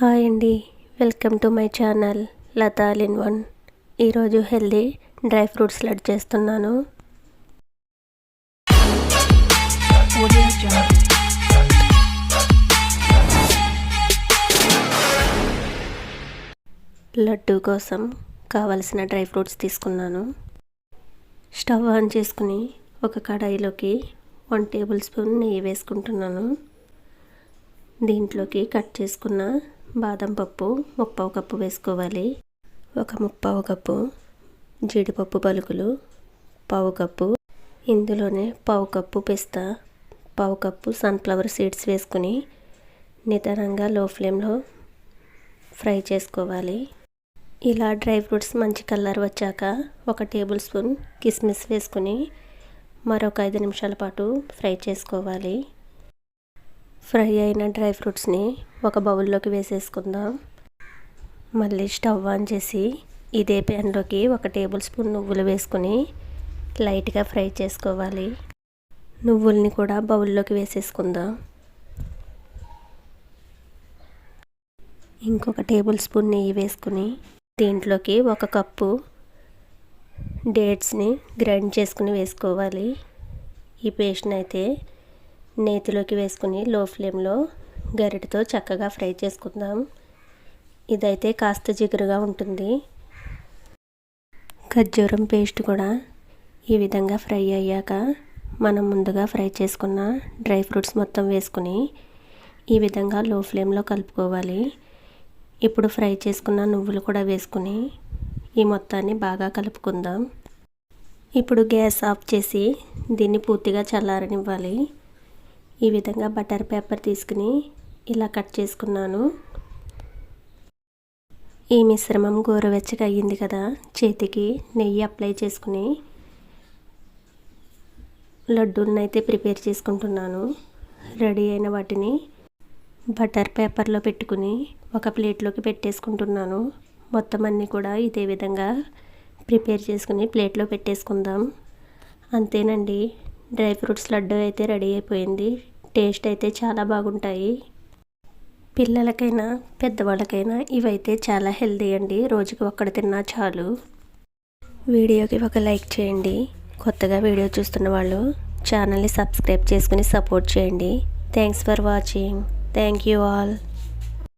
Hi అండి. Welcome to my channel Latha in one. ఈరోజు healthy dry fruits laddu చేస్తున్నాను. లడ్డు కోసం కావలసిన డ్రై ఫ్రూట్స్ తీసుకున్నాను. స్టవ్ ఆన్ చేసుకుని ఒక కడాయిలోకి వన్ టేబుల్ స్పూన్ నెయ్యి వేసుకుంటున్నాను. దీంట్లోకి కట్ చేసుకున్న బాదం పప్పు ముప్పావు కప్పు వేసుకోవాలి. ఒక ముప్పావు కప్పు జీడిపప్పు పలుకులు పావు కప్పు ఇందులోనే పావు కప్పు పిస్తా. పావు కప్పు సన్ఫ్లవర్ సీడ్స్ వేసుకుని నిదానంగా లో ఫ్లేమ్లో ఫ్రై చేసుకోవాలి. ఇలా డ్రై ఫ్రూట్స్ మంచి కలర్ వచ్చాక ఒక టేబుల్ స్పూన్ కిస్మిస్ వేసుకుని మరొక ఐదు నిమిషాల పాటు ఫ్రై చేసుకోవాలి. ఫ్రై అయిన డ్రై ఫ్రూట్స్ని ఒక బౌల్లోకి వేసేసుకుందాం. మళ్ళీ స్టవ్ ఆన్ చేసి ఇదే ప్యాన్లోకి ఒక టేబుల్ స్పూన్ నువ్వులు వేసుకుని లైట్గా ఫ్రై చేసుకోవాలి. నువ్వుల్ని కూడా బౌల్లోకి వేసేసుకుందాం. ఇంకొక టేబుల్ స్పూన్ నెయ్యి వేసుకుని దీంట్లోకి ఒక కప్పు డేట్స్ని గ్రైండ్ చేసుకుని వేసుకోవాలి. ఈ పేస్ట్ని అయితే నేతిలోకి వేసుకుని లో ఫ్లేమ్లో గరిటతో చక్కగా ఫ్రై చేసుకుందాం. ఇదైతే కాస్త జిగురుగా ఉంటుంది. ఖర్జూరం పేస్ట్ కూడా ఈ విధంగా ఫ్రై అయ్యాక మనం ముందుగా ఫ్రై చేసుకున్న డ్రై ఫ్రూట్స్ మొత్తం వేసుకుని ఈ విధంగా లో ఫ్లేమ్లో కలుపుకోవాలి. ఇప్పుడు ఫ్రై చేసుకున్న నువ్వులు కూడా వేసుకుని ఈ మొత్తాన్ని బాగా కలుపుకుందాం. ఇప్పుడు గ్యాస్ ఆఫ్ చేసి దీన్ని పూర్తిగా చల్లారనివ్వాలి. ఈ విధంగా బటర్ పేపర్ తీసుకుని ఇలా కట్ చేసుకున్నాను. ఈ మిశ్రమం గోరువెచ్చగా అయ్యింది కదా చేతికి నెయ్యి అప్లై చేసుకుని లడ్డూలను అయితే ప్రిపేర్ చేసుకుంటున్నాను. రెడీ అయిన వాటిని బటర్ పేపర్లో పెట్టుకుని ఒక ప్లేట్లోకి పెట్టేసుకుంటున్నాను. మొత్తం అన్నీ కూడా ఇదే విధంగా ప్రిపేర్ చేసుకుని ప్లేట్లో పెట్టేసుకుందాం. అంతేనండి. డ్రై ఫ్రూట్స్ లడ్డు అయితే రెడీ అయిపోయింది. టేస్ట్ అయితే చాలా బాగుంటాయి. పిల్లలకైనా పెద్దవాళ్ళకైనా ఇవైతే చాలా హెల్దీ అండి. రోజుకి ఒక్కటి తిన్నా చాలు. వీడియోకి ఒక లైక్ చేయండి. కొత్తగా వీడియో చూస్తున్న వాళ్ళు ఛానల్ని సబ్స్క్రైబ్ చేసుకుని సపోర్ట్ చేయండి. Thanks for watching. Thank you all.